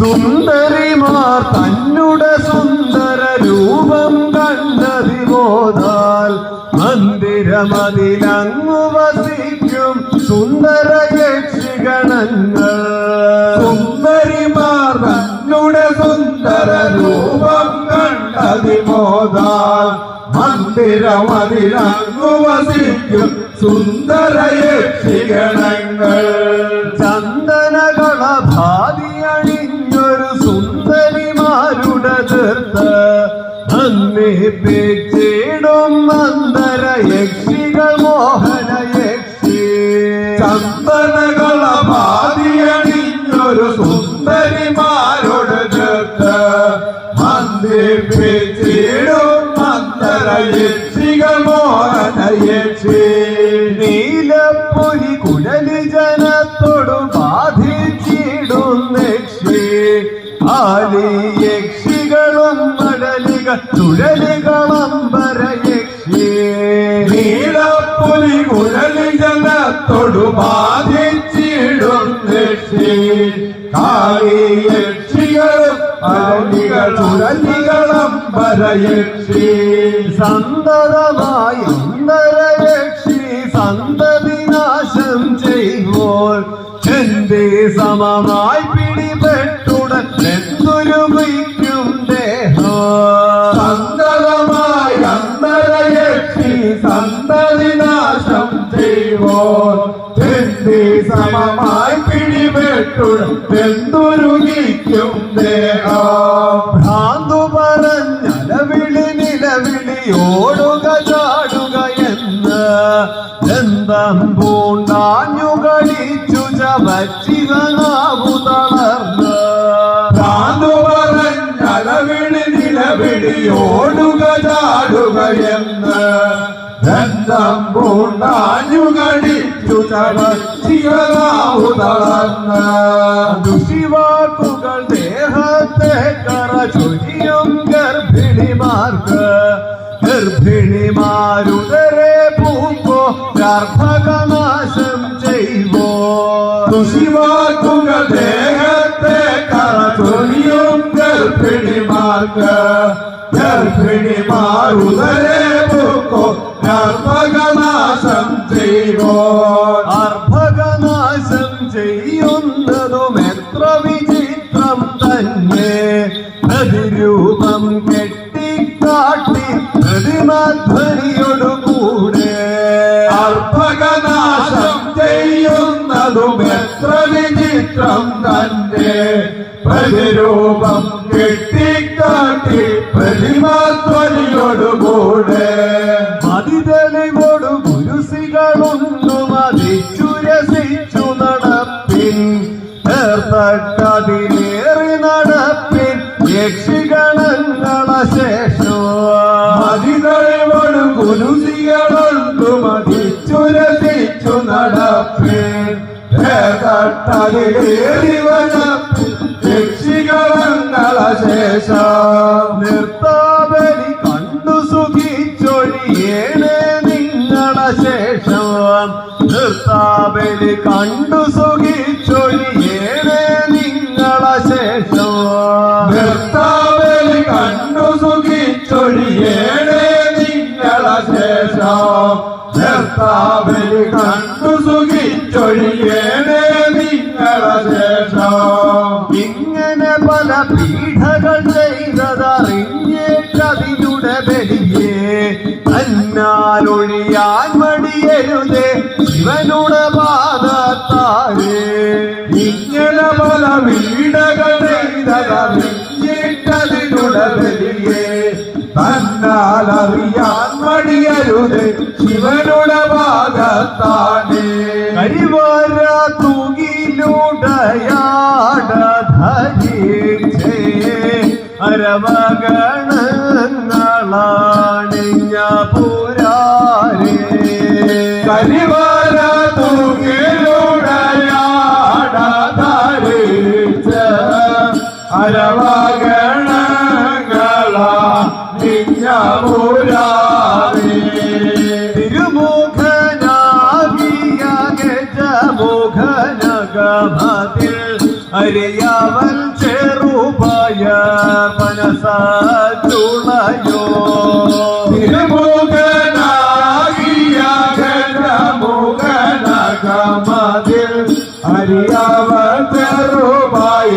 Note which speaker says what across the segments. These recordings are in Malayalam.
Speaker 1: സുന്ദരിമാർ തന്നുടെ സുന്ദര രൂപം കണ്ടതിബോധാൽ മന്ദിരമതിലങ്ങു വസിക്കും സുന്ദര യക്ഷിഗണങ്ങൾ
Speaker 2: സുന്ദരിമാർ തന്നുടെ സുന്ദര രൂപം കണ്ടതിമോദാൽ മന്ദിരമതിലങ്ങു വസിക്കും സുന്ദര യക്ഷിഗണങ്ങൾ
Speaker 1: അന്നിപ്പിച്ചിടും മന്ദര യക്ഷികൾ മോഹന യക്ഷി.
Speaker 2: ചന്ദനകള പാതിയണിഞ്ഞൊരു സുന്ദരിമാരോട് ചേർത്ത് മന്ദിപ്പിച്ചിടും മന്ദര യക്ഷികൾ മോഹന യക്ഷി.
Speaker 1: മടലികൾ ചുഴലികളമ്പര യക്ഷി
Speaker 2: നീലപ്പുലി കുഴലി ജനത്തോടു ബാധിച്ചിടും യക്ഷി കാളി യക്ഷികളും അരളികൾ ചുഴലികളും പരയക്ഷി
Speaker 1: സന്തതമായി അന്തരയക്ഷി സന്തതിനാശം ചെയ്യുമ്പോൾ എന്റെ സമമായി പിടിപെട്ടുടൻ ദേഹം. ഭ്രാന്തു പറഞ്ഞലവിളി നിലവിളി ഓടുക ചാടുക എന്ന്. ബന്ധം പൂണ്ടാഞ്ഞു കളിച്ചു ചവച്ചിവനാവു തളർന്ന്.
Speaker 2: താന്നു പറഞ്ഞലവിളി നിലവിളി ഓടുക ചാടുക എന്ന്. ബന്ധം പൂണ്ടാഞ്ഞു ತಳ ಸಿಗಲಾವುದಳನ್ನ
Speaker 1: ದುಷಿವಾಕುಗಳ ದೇಹತೆ ಕರ ಚುಜಿಯಂ ಗರ್ಭಿಣಿ ಮಾರ್ಗ ಗರ್ಭಿಣಿ ಮಾರುದರೆ ಪೂಕೋ
Speaker 2: ಗರ್ಭಗನಾಶಂ ಜೈವೋ ದುಷಿವಾಕುಗಳ ದೇಹತೆ ಕರ ಚುಜಿಯಂ ಗರ್ಭಿಣಿ ಮಾರ್ಗ
Speaker 1: ಗರ್ಭಿಣಿ ಮಾರುದರೆ ಪೂಕೋ ಗರ್ಭಗನಾಶಂ ಜೈವೋ പ്രതിരൂപം കെട്ടിക്കാട്ടി പ്രതിമധ്വനിയോടുകൂടെ.
Speaker 2: അർഭകനാശം ചെയ്യുന്നതും എത്ര വിചിത്രം തന്നെ. പ്രതിരൂപം യക്ഷികളങ്ങള ശേഷം
Speaker 1: നിർത്താബലി കണ്ടു സുഖിച്ചൊഴിയേണേ നിങ്ങളെ ശേഷം നിർത്താബലി കണ്ടു സുഖിച്ചൊഴിയേണേ നിങ്ങളെ ശേഷം
Speaker 2: നിർത്താവലി കണ്ടു സുഖിച്ചൊഴിയേണേ നിങ്ങളെ ശേഷം. നിർത്താവലി കണ്ടു സുഖിച്ചൊഴിയേണേ
Speaker 1: തന്നാലൊഴിയാൻ മടിയരുതേ ശിവനുടെ പാദത്താരേ
Speaker 2: ഇങ്ങനെ പല വീടകൾ ചെയ്തതിനുടലിയെ തന്നാൽ അറിയാൻ മടിയരുത് ശിവനുടെ ഭാഗത്താണ്
Speaker 1: കാലത്തിൽ അരിയാവൻ ചെറുപായ മനസാറ്റുളയോ
Speaker 2: തിരുമുഖനാകിയ മുഖനകമതിൽ അറിയാവ ചെറുപായ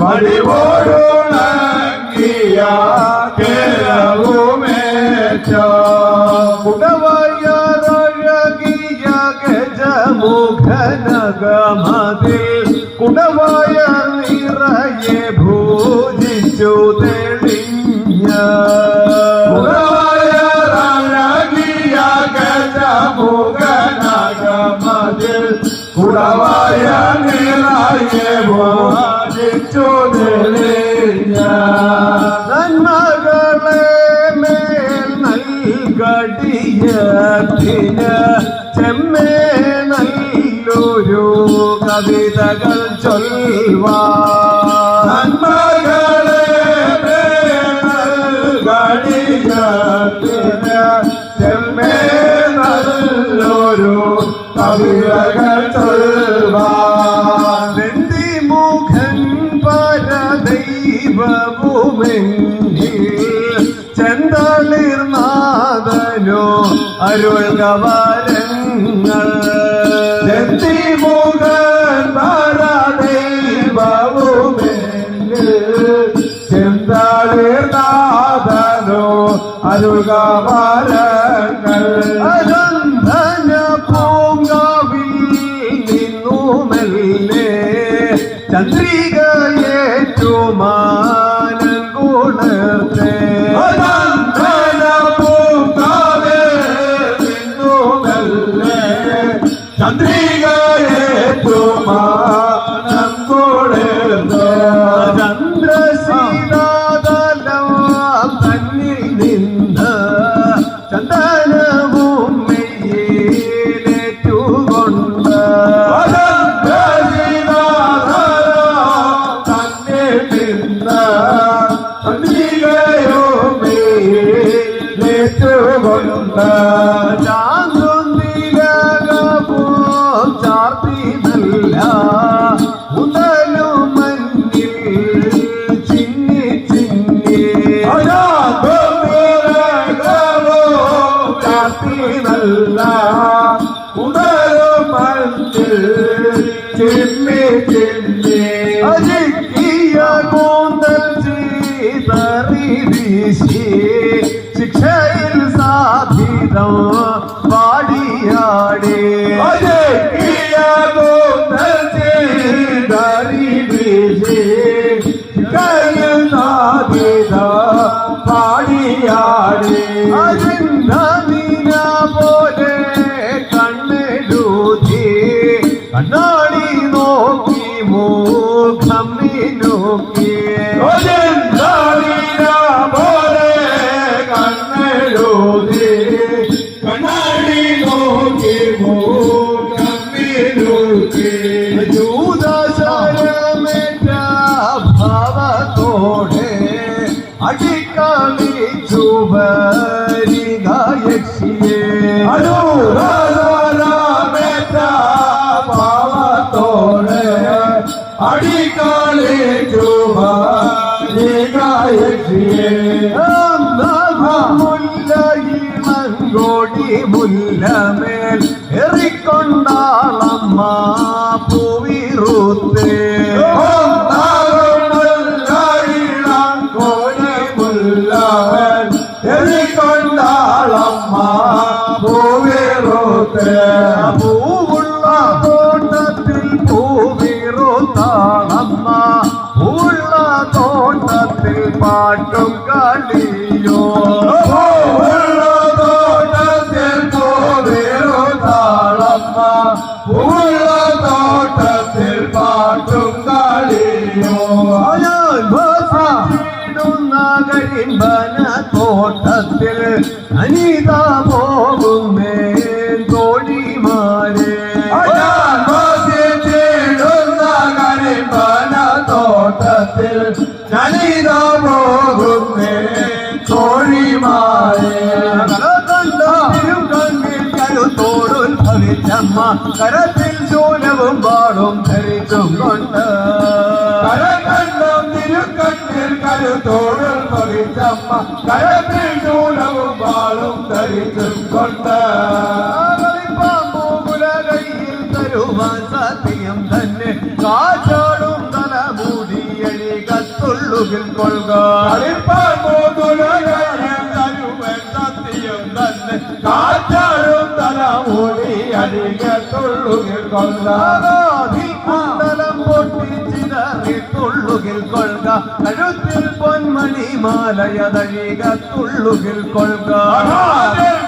Speaker 1: பணிவோடு நங்கியா മനസ്സിന് ചെമ്മേ നല്ലൊരു കവിതകൾ
Speaker 2: ചൊൽവാൻമകളെ ചെമ്മേ നല്ലൊരു കവിതകൾ
Speaker 1: തളിർനാഥനോ അരുൾ
Speaker 2: കവാലങ്ങൾ ചെന്താളിർനാഥനോ അരുൾ കവാലങ്ങൾ తండ్రి
Speaker 1: não അനിതാ പോകുന്നേ തോടിമാരെ
Speaker 2: തോട്ടത്തിൽ അനിതാ
Speaker 1: പോകുന്നേ തോഴിമാരെ കരത്തിൽ ശൂലവും
Speaker 2: വാ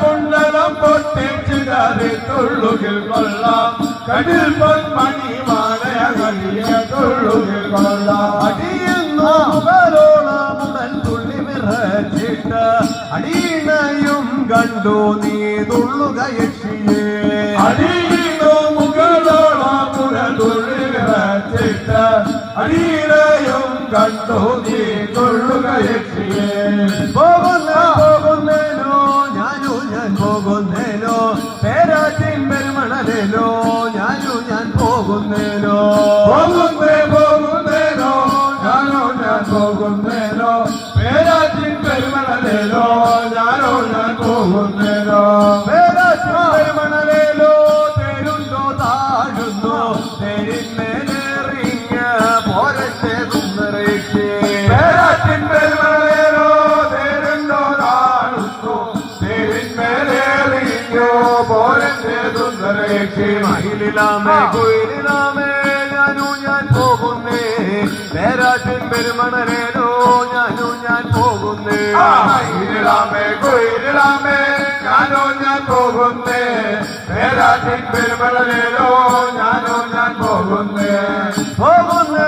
Speaker 1: കുണ്ടലം പൊട്ടിച്ചിതറിത്തുള്ളുകിൽ അടിയണയും കണ്ടു നീ തുള്ളുക യക്ഷിയേ
Speaker 2: അടിയിലയും കണ്ടു നീ തുള്ളുക യക്ഷിയേ.
Speaker 1: പോകുന്ന പോകുന്നേനോ ഞാനു ഞാൻ പോകുന്നേനോ പേരാറ്റിൻ പെരുമണലേനോ ഞാനു ഞാൻ പോകുന്നേനോ
Speaker 2: പോകുന്നേ
Speaker 1: മഹിലിലാമേ കുയിലിലാമേ ഞാനു ഞാൻ പോകുന്നേ. പേരാറ്റിൻ പെരുമണലേലോ ഞാനു ഞാൻ പോകുന്നേ.
Speaker 2: കുയിലാമേ കുയിലാമേ ഞാനോ ഞാൻ പോകുന്നേ. പേരാറ്റിൻ പെരുമളലേലോ ഞാനോ ഞാൻ പോകുന്നേ.
Speaker 1: പോകുന്നേ